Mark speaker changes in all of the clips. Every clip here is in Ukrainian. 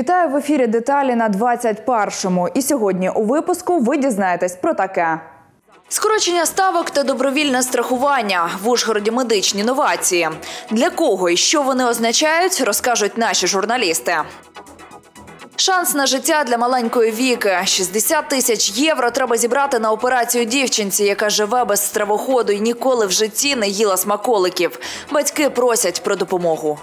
Speaker 1: Вітаю в ефірі деталі на 21-му. І сьогодні у випуску ви дізнаєтесь про таке.
Speaker 2: Скорочення ставок та добровільне страхування в Ужгороді медичні новації. Для кого і що вони означають, розкажуть наші журналісти. Шанс на життя для маленької віки 60 тисяч євро треба зібрати на операцію дівчинці, яка живе без стравоходу і ніколи в житті не їла смаколиків. Батьки просять про допомогу.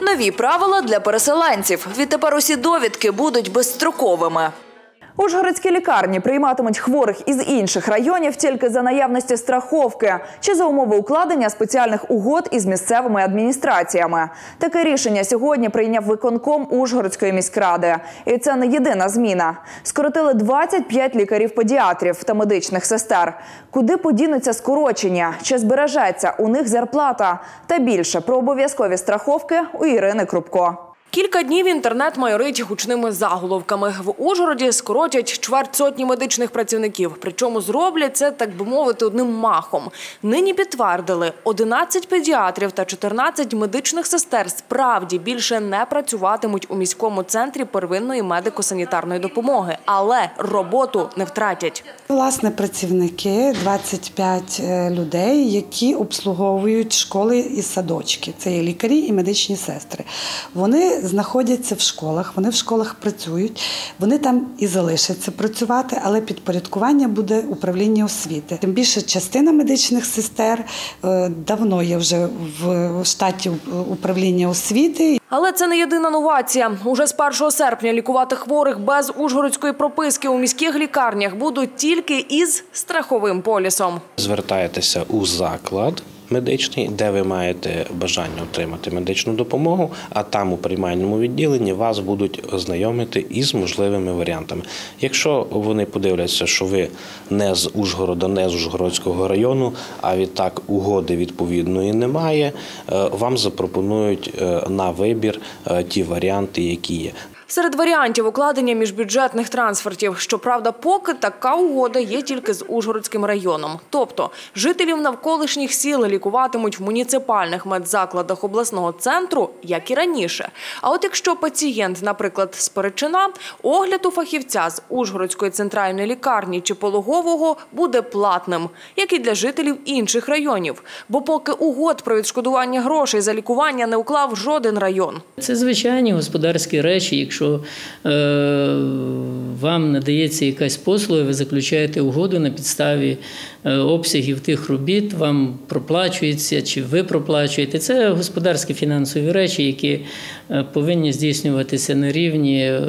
Speaker 2: Нові правила для переселенців. Відтепер усі довідки будуть безстроковими.
Speaker 1: Ужгородські лікарні прийматимуть хворих із інших районів тільки за наявності страховки чи за умови укладення спеціальних угод із місцевими адміністраціями. Таке рішення сьогодні прийняв виконком Ужгородської міськради, і це не єдина зміна. Скоротили 25 лікарів-педіатрів та медичних сестер. Куди подінуться скорочення? Чи збережеться у них зарплата? Та більше про обов'язкові страховки у Ірини Крупко.
Speaker 3: Кілька днів інтернет майорить гучними заголовками. В Ужгороді скоротять чверть сотні медичних працівників. Причому зроблять це, так би мовити, одним махом. Нині підтвердили, 11 педіатрів та 14 медичних сестер справді більше не працюватимуть у міському центрі первинної медико-санітарної допомоги, але роботу не втратять.
Speaker 4: Власне, працівники 25 е, людей, які обслуговують школи і садочки. Це є лікарі і медичні сестри. Вони знаходяться в школах, вони в школах працюють, вони там і залишаться працювати, але підпорядкування буде управління освіти. Тим більше частина медичних сестер е, давно є вже в штаті управління освіти.
Speaker 3: Але це не єдина новація. Уже з 1 серпня лікувати хворих без ужгородської прописки у міських лікарнях будуть тільки із страховим полісом.
Speaker 5: Звертаєтеся у заклад медичний, де ви маєте бажання отримати медичну допомогу, а там у приймальному відділенні вас будуть знайомити із можливими варіантами. Якщо вони подивляться, що ви не з Ужгорода, не з Ужгородського району, а відтак угоди відповідної немає, е, вам запропонують е, на вибір е, ті варіанти, які є.
Speaker 3: Серед варіантів укладення міжбюджетних трансфертів, щоправда, поки така угода є тільки з Ужгородським районом. Тобто жителів навколишніх сіл лікуватимуть в муніципальних медзакладах обласного центру, як і раніше. А от якщо пацієнт, наприклад, з Перечина, огляд у фахівця з Ужгородської центральної лікарні чи пологового буде платним, як і для жителів інших районів. Бо поки угод про відшкодування грошей за лікування не уклав жоден район.
Speaker 6: Це звичайні господарські речі. Якщо якщо е, вам надається якась послуга, ви заключаєте угоду на підставі е, обсягів тих робіт, вам проплачується чи ви проплачуєте. Це господарські фінансові речі, які е, повинні здійснюватися на рівні е,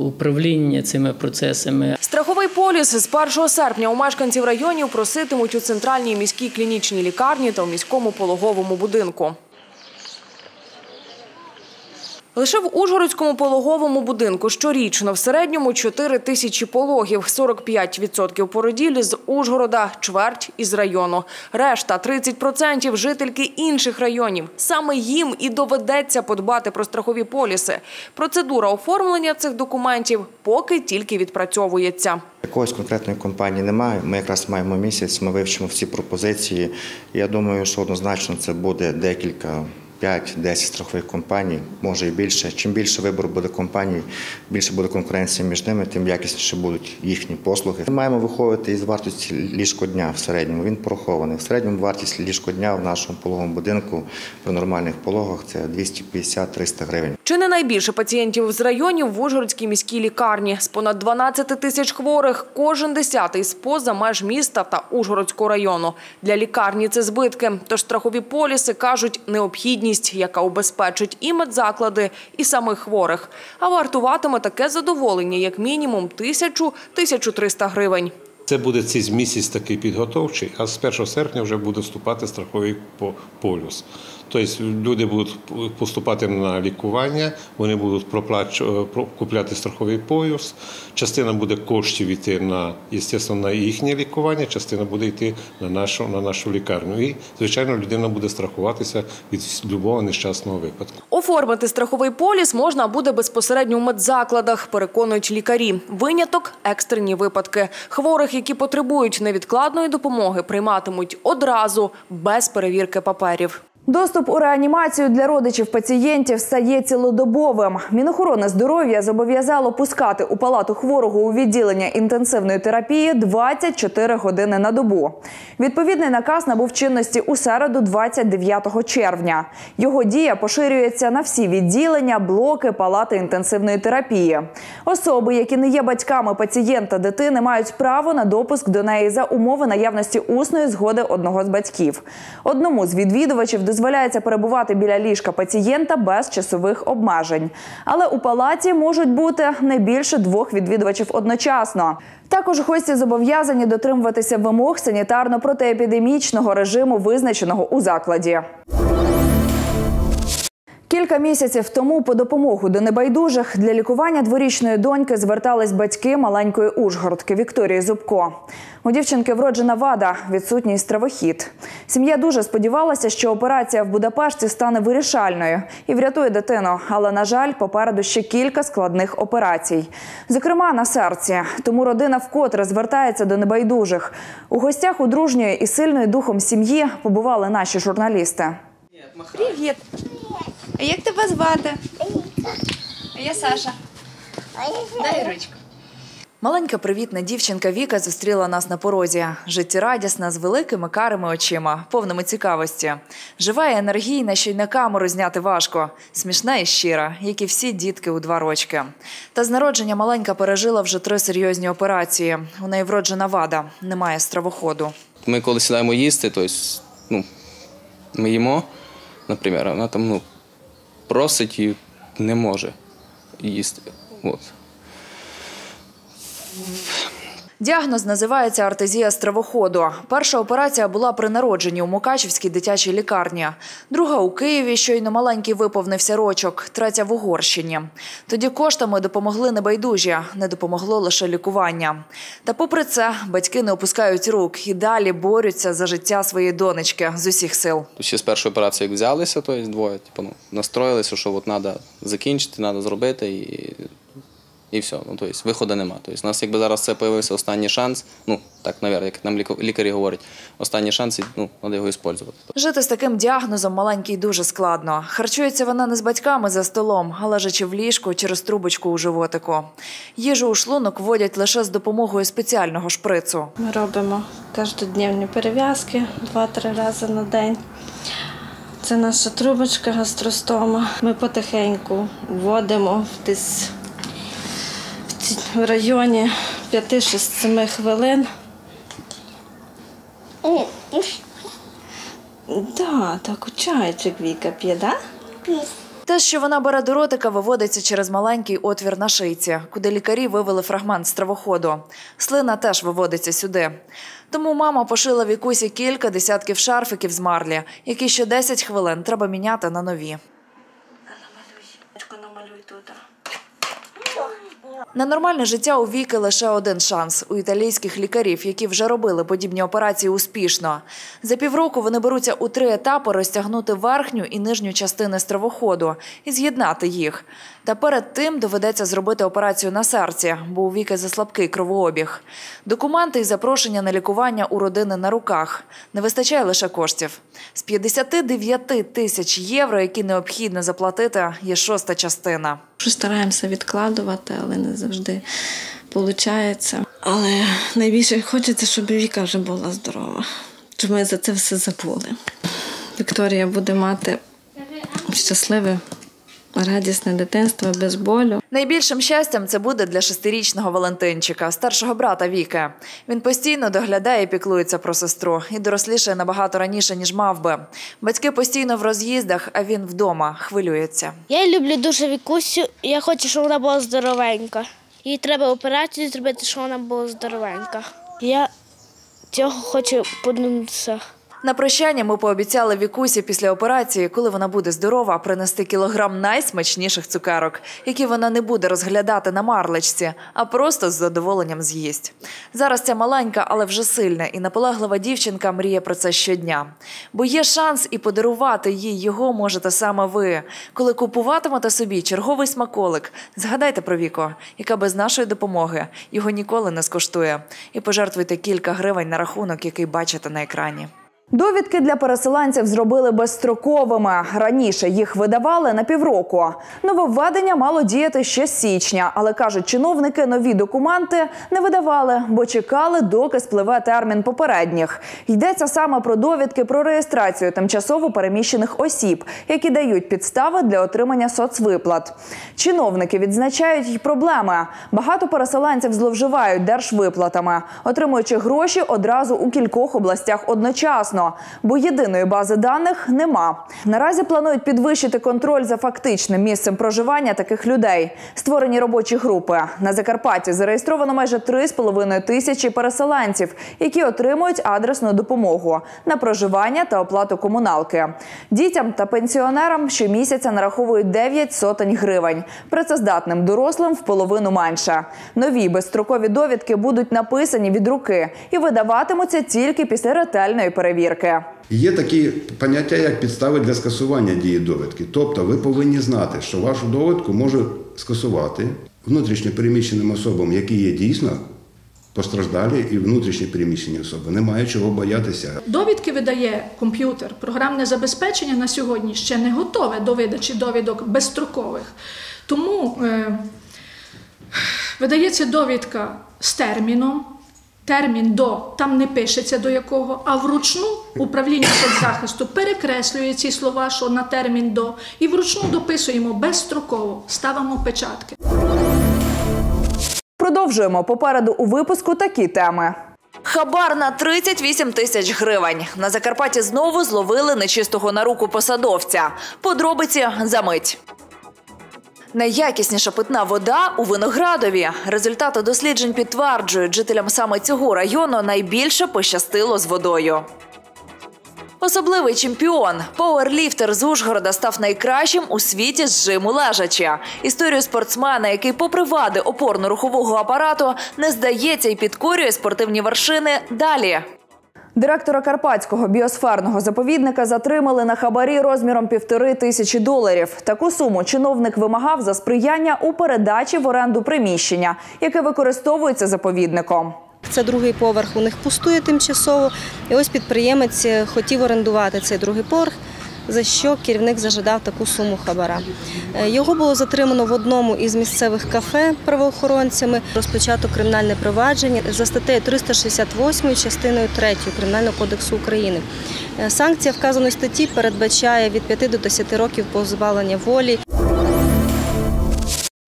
Speaker 6: управління цими процесами.
Speaker 3: Страховий поліс з 1 серпня у мешканців районів проситимуть у центральній міській клінічній лікарні та у міському пологовому будинку. Лише в Ужгородському пологовому будинку щорічно в середньому 4 тисячі пологів, 45% породілі з Ужгорода, чверть із району. Решта 30% жительки інших районів. Саме їм і доведеться подбати про страхові поліси. Процедура оформлення цих документів поки тільки відпрацьовується.
Speaker 7: Якогось конкретної компанії немає. Ми якраз маємо місяць. Ми вивчимо всі пропозиції. Я думаю, що однозначно це буде декілька. 5-10 страхових компаній, може і більше. Чим більше вибору буде компаній, більше буде конкуренція між ними, тим якісніше будуть їхні послуги. Ми маємо виходити із вартості ліжко дня в середньому. Він порахований. В середньому вартість ліжкодня в нашому пологовому будинку при нормальних пологах це 250-300 гривень.
Speaker 3: Чи не найбільше пацієнтів з районів в Ужгородській міській лікарні? З понад 12 тисяч хворих кожен десятий з поза меж міста та Ужгородського району. Для лікарні це збитки. Тож страхові поліси кажуть необхідність яка убезпечить і медзаклади, і самих хворих. А вартуватиме таке задоволення як мінімум тисячу 1300 гривень.
Speaker 8: Це буде цей місяць такий підготовчий, а з 1 серпня вже буде вступати страховий полюс. Тобто люди будуть поступати на лікування, вони будуть купляти страховий пояс. Частина буде коштів йти на на їхнє лікування, частина буде йти на нашу на нашу лікарню. І, звичайно, людина буде страхуватися від будь-якого нещасного випадку.
Speaker 3: Оформити страховий поліс можна буде безпосередньо в медзакладах, переконують лікарі. Виняток екстрені випадки. Хворих, які потребують невідкладної допомоги, прийматимуть одразу без перевірки паперів.
Speaker 9: Доступ у реанімацію для родичів пацієнтів стає цілодобовим. Мінохорони здоров'я зобов'язало пускати у палату хворого у відділення інтенсивної терапії 24 години на добу. Відповідний наказ набув чинності у середу, 29 червня. Його дія поширюється на всі відділення, блоки, палати інтенсивної терапії. Особи, які не є батьками пацієнта дитини, мають право на допуск до неї за умови наявності усної згоди одного з батьків. Одному з відвідувачів дозволяється перебувати біля ліжка пацієнта без часових обмежень. Але у палаті можуть бути не більше двох відвідувачів одночасно. Також гості зобов'язані дотримуватися вимог санітарно-протиепідемічного режиму, визначеного у закладі. Кілька місяців тому по допомогу до небайдужих для лікування дворічної доньки звертались батьки маленької Ужгородки Вікторії Зубко. У дівчинки вроджена вада, відсутній стравохід. Сім'я дуже сподівалася, що операція в Будапешті стане вирішальною і врятує дитину. Але на жаль, попереду ще кілька складних операцій, зокрема на серці. Тому родина вкотре звертається до небайдужих. У гостях у дружньої і сильної духом сім'ї побували наші журналісти.
Speaker 3: Привіт. А як тебе звати? А я Саша. Дай ручку.
Speaker 1: Маленька привітна дівчинка Віка зустріла нас на порозі. Життєрадісна, з великими карими очима, повними цікавості. Жива і енергійна, що й на камеру зняти важко. Смішна і щира, як і всі дітки у два рочки. Та з народження маленька пережила вже три серйозні операції. У неї вроджена вада, немає стравоходу.
Speaker 10: Ми коли сідаємо їсти, то есть, ну, ми їмо, наприклад, вона там ну, просить і не може їсти. От.
Speaker 1: Діагноз називається артезія стравоходу. Перша операція була при народженні у Мукачівській дитячій лікарні. Друга у Києві, щойно маленький виповнився рочок, третя в Угорщині. Тоді коштами допомогли небайдужі, не допомогло лише лікування. Та попри це, батьки не опускають рук і далі борються за життя своєї донечки з усіх сил.
Speaker 10: Ще з першої операції, взялися, то двоє, типу, ну, настроїлися, що от треба закінчити, треба зробити і, і все. Ну, то есть, виходу нема. Тобто, у нас якби зараз це з'явився останній шанс, ну, так, навіть, як нам лікарі говорять, останній шанс, і, ну, треба його використовувати.
Speaker 1: Жити з таким діагнозом маленькій дуже складно. Харчується вона не з батьками за столом, а лежачи в ліжку через трубочку у животику. Їжу у шлунок вводять лише з допомогою спеціального шприцу.
Speaker 3: Ми робимо кожнодневні перев'язки 2-3 рази на день. Це наша трубочка гастростома. Ми потихеньку вводимо десь в районі 5-6-7 хвилин. Да, так, чайчик Віка п'є, да?
Speaker 1: Те, що вона бере до ротика, виводиться через маленький отвір на шийці, куди лікарі вивели фрагмент стравоходу. Слина теж виводиться сюди. Тому мама пошила вікусі кілька десятків шарфиків з марлі, які ще 10 хвилин треба міняти на нові.
Speaker 3: Намалюй тут.
Speaker 1: На нормальне життя у Віки лише один шанс у італійських лікарів, які вже робили подібні операції успішно. За півроку вони беруться у три етапи розтягнути верхню і нижню частини стравоходу і з'єднати їх. Та перед тим доведеться зробити операцію на серці, бо у Віки заслабкий кровообіг. Документи і запрошення на лікування у родини на руках. Не вистачає лише коштів. З 59 тисяч євро, які необхідно заплатити, є шоста частина.
Speaker 3: Стараємося відкладувати, але не завжди виходить. Але найбільше хочеться, щоб Віка вже була здорова, щоб ми за це все забули. Вікторія буде мати щасливе, радісне дитинство без болю.
Speaker 1: Найбільшим щастям це буде для шестирічного Валентинчика, старшого брата Віки. Він постійно доглядає і піклується про сестру і дорослішає набагато раніше, ніж мав би. Батьки постійно в роз'їздах, а він вдома хвилюється.
Speaker 11: Я люблю дуже Вікусю, я хочу, щоб вона була здоровенька. Їй треба операцію зробити, щоб вона була здоровенька. Я цього хочу подивитися.
Speaker 1: На прощання ми пообіцяли Вікусі після операції, коли вона буде здорова, принести кілограм найсмачніших цукерок, які вона не буде розглядати на марлечці, а просто з задоволенням з'їсть. Зараз ця маленька, але вже сильна і наполеглива дівчинка мріє про це щодня. Бо є шанс і подарувати їй його можете саме ви. Коли купуватимете собі черговий смаколик, згадайте про Віко, яка без нашої допомоги його ніколи не скоштує. І пожертвуйте кілька гривень на рахунок, який бачите на екрані. Довідки для переселенців зробили безстроковими. Раніше їх видавали на півроку. Нововведення мало діяти ще з січня, але кажуть, чиновники нові документи не видавали, бо чекали, доки спливе термін попередніх. Йдеться саме про довідки про реєстрацію тимчасово переміщених осіб, які дають підстави для отримання соцвиплат. Чиновники відзначають й проблеми. Багато переселенців зловживають держвиплатами, отримуючи гроші одразу у кількох областях одночасно, бо єдиної бази даних нема. Наразі планують підвищити контроль за фактичним місцем проживання таких людей. Створені робочі групи. На Закарпатті зареєстровано майже 3,5 тисячі переселенців, які отримують адресну допомогу на проживання та оплату комуналки. Дітям та пенсіонерам щомісяця нараховують 9 сотень гривень. Працездатним дорослим в половину менше. Нові безстрокові довідки будуть написані від руки і видаватимуться тільки після ретельної перевірки.
Speaker 12: Є такі поняття, як підстави для скасування дії довідки. Тобто ви повинні знати, що вашу довідку може скасувати внутрішньо переміщеним особам, які є дійсно постраждалі і внутрішньо переміщені особи. Немає чого боятися.
Speaker 13: Довідки видає комп'ютер. Програмне забезпечення на сьогодні ще не готове до видачі довідок безстрокових. Тому е, видається довідка з терміном. Термін до там не пишеться до якого, а вручну управління соцзахисту перекреслює ці слова, що на термін до, і вручну дописуємо безстроково, ставимо печатки.
Speaker 1: Продовжуємо попереду у випуску такі теми.
Speaker 2: Хабар на 38 тисяч гривень. На Закарпатті знову зловили нечистого на руку посадовця. Подробиці за мить. Найякісніша питна вода у Виноградові. Результати досліджень підтверджують, жителям саме цього району найбільше пощастило з водою. Особливий чемпіон пауерліфтер з Ужгорода став найкращим у світі з жиму лежачі. Історію спортсмена, який, попри вади опорно-рухового апарату, не здається і підкорює спортивні вершини. Далі.
Speaker 1: Директора Карпатського біосферного заповідника затримали на хабарі розміром півтори тисячі доларів. Таку суму чиновник вимагав за сприяння у передачі в оренду приміщення, яке використовується заповідником.
Speaker 14: Це другий поверх у них пустує тимчасово. І ось підприємець хотів орендувати цей другий поверх, за що керівник зажадав таку суму хабара. Е, Його було затримано в одному із місцевих кафе правоохоронцями. Розпочато кримінальне провадження за статтею 368 частиною 3 Кримінального кодексу України. Е, Санкція вказаної статті передбачає від 5 до 10 років позбавлення волі.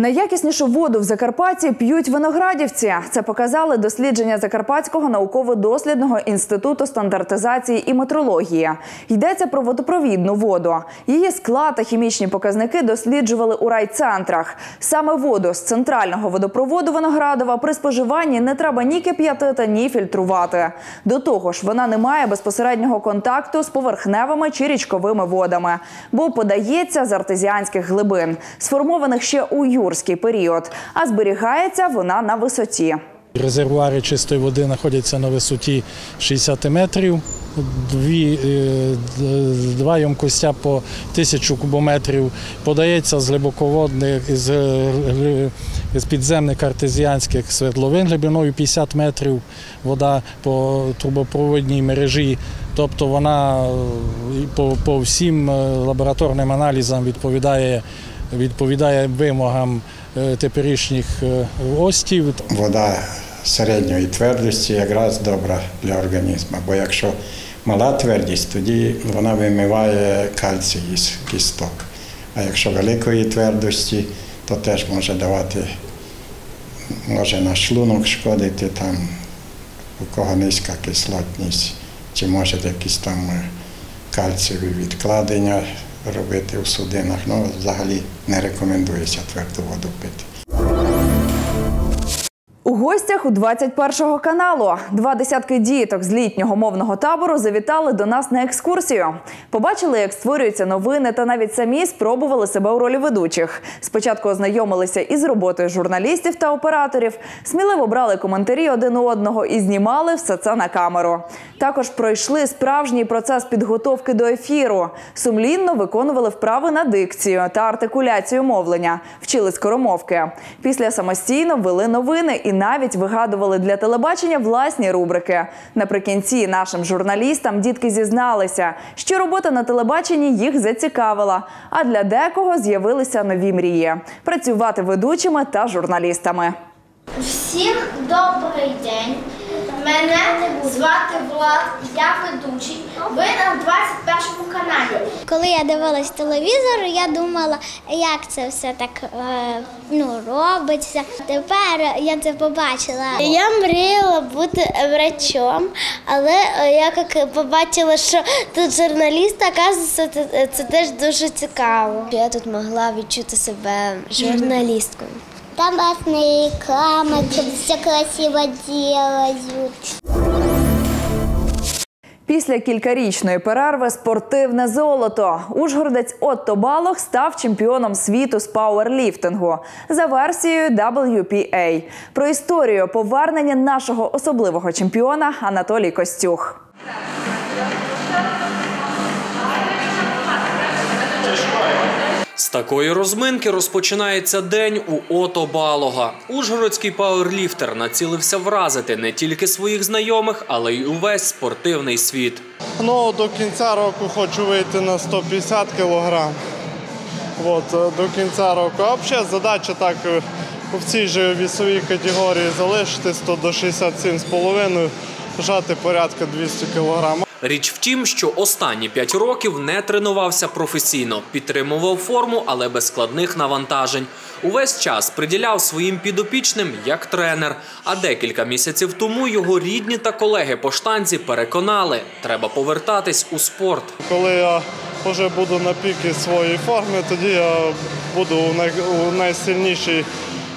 Speaker 1: Найякіснішу воду в Закарпатті п'ють виноградівці. Це показали дослідження Закарпатського науково-дослідного інституту стандартизації і метрології. Йдеться про водопровідну воду. Її склад та хімічні показники досліджували у райцентрах. Саме воду з центрального водопроводу Виноградова при споживанні не треба ні кип'ятити, ні фільтрувати. До того ж, вона не має безпосереднього контакту з поверхневими чи річковими водами, бо подається з артезіанських глибин, сформованих ще у юрський період, а зберігається вона на висоті.
Speaker 15: Резервуари чистої води знаходяться на висоті 60 метрів. Дві, е, два ємкостя по тисячу кубометрів подається з глибоководних з, з підземних артезіанських свердловин глибиною 50 метрів вода по трубопроводній мережі. Тобто вона е, по, по всім е, лабораторним аналізам відповідає, відповідає вимогам е, теперішніх е, остів.
Speaker 16: Вода середньої твердості якраз добра для організму, бо якщо мала твердість, тоді вона вимиває кальцій із кісток. А якщо великої твердості, то теж може давати, може на шлунок шкодити там, у кого низька кислотність, чи може якісь там кальцієві відкладення робити у судинах. Ну, взагалі не рекомендується тверду воду пити.
Speaker 1: У гостях у 21 каналу два десятки діток з літнього мовного табору завітали до нас на екскурсію. Побачили, як створюються новини, та навіть самі спробували себе у ролі ведучих. Спочатку ознайомилися із роботою журналістів та операторів, сміливо брали коментарі один у одного і знімали все це на камеру. Також пройшли справжній процес підготовки до ефіру. Сумлінно виконували вправи на дикцію та артикуляцію мовлення, вчили скоромовки. Після самостійно вели новини і навіть вигадували для телебачення власні рубрики. Наприкінці нашим журналістам дітки зізналися, що робота на телебаченні їх зацікавила. А для декого з'явилися нові мрії працювати ведучими та журналістами.
Speaker 11: Всім добрий день. Мене звати Влад, я ведучий. Ви на 21 каналі.
Speaker 17: Коли я дивилась телевізор, я думала, як це все так е, ну, робиться. Тепер я це побачила. Я мріяла бути врачом, але е, я як побачила, що тут журналіст, оказується, це, це теж дуже цікаво. Я тут могла відчути себе журналісткою. Там разные камеры, все красиво делают.
Speaker 1: Після кількарічної перерви спортивне золото. Ужгородець Отто Балох став чемпіоном світу з пауерліфтингу за версією WPA. Про історію повернення нашого особливого чемпіона Анатолій Костюх.
Speaker 18: З такої розминки розпочинається день у Ото Балога. Ужгородський пауерліфтер націлився вразити не тільки своїх знайомих, але й увесь спортивний світ.
Speaker 19: Ну, до кінця року хочу вийти на 150 кг. От, е, до кінця року. А взагалі задача так е, в цій же вісовій категорії залишитись, то до 67,5 жати порядка 200 кг.
Speaker 18: Річ в тім, що останні п'ять років не тренувався професійно, підтримував форму, але без складних навантажень. Увесь час приділяв своїм підопічним як тренер. А декілька місяців тому його рідні та колеги по штанзі переконали, треба повертатись у спорт.
Speaker 19: Коли я вже буду на піки своєї форми, тоді я буду у найсильнішій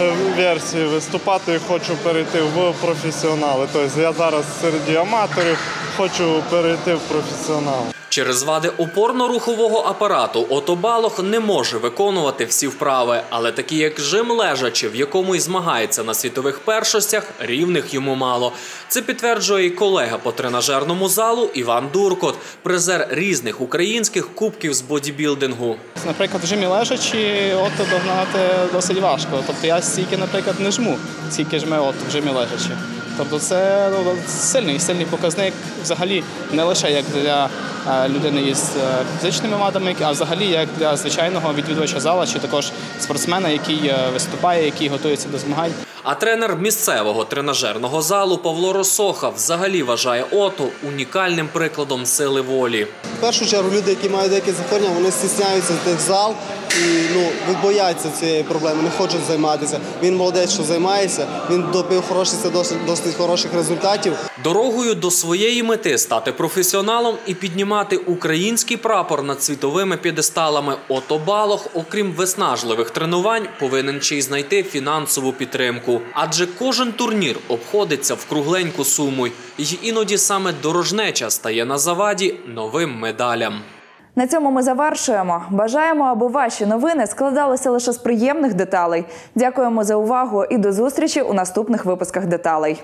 Speaker 19: е, версії виступати і хочу перейти в професіонали. Тобто я зараз серед аматорів хочу перейти в професіонал.
Speaker 18: Через вади опорно-рухового апарату Ото Балох не може виконувати всі вправи, але такі як жим лежачи, в якому й змагається на світових першостях, рівних йому мало. Це підтверджує і колега по тренажерному залу Іван Дуркот, призер різних українських кубків з бодібілдингу.
Speaker 20: Наприклад, в жимі лежачі от догнати досить важко. Тобто я стільки, наприклад, не жму, скільки жме от в жимі лежачі. Тобто це ну, сильний, сильний показник взагалі не лише як для е, людини із е, фізичними вадами, а взагалі як для звичайного відвідувача зала чи також спортсмена, який е, виступає, який готується до змагань.
Speaker 18: А тренер місцевого тренажерного залу Павло Росоха взагалі вважає Ото унікальним прикладом сили волі.
Speaker 21: В першу чергу люди, які мають деякі захворювання, вони стісняються тих зал і ну, бояться цієї проблеми, не хочуть займатися. Він молодець, що займається, він добив хороших, досить, досить хороших результатів.
Speaker 18: Дорогою до своєї мети стати професіоналом і піднімати український прапор над світовими п'єдесталами Ото Балох, окрім виснажливих тренувань, повинен ще й знайти фінансову підтримку. Адже кожен турнір обходиться в кругленьку суму, і іноді саме дорожнеча стає на заваді новим медалям.
Speaker 1: На цьому ми завершуємо. Бажаємо, аби ваші новини складалися лише з приємних деталей. Дякуємо за увагу і до зустрічі у наступних випусках деталей.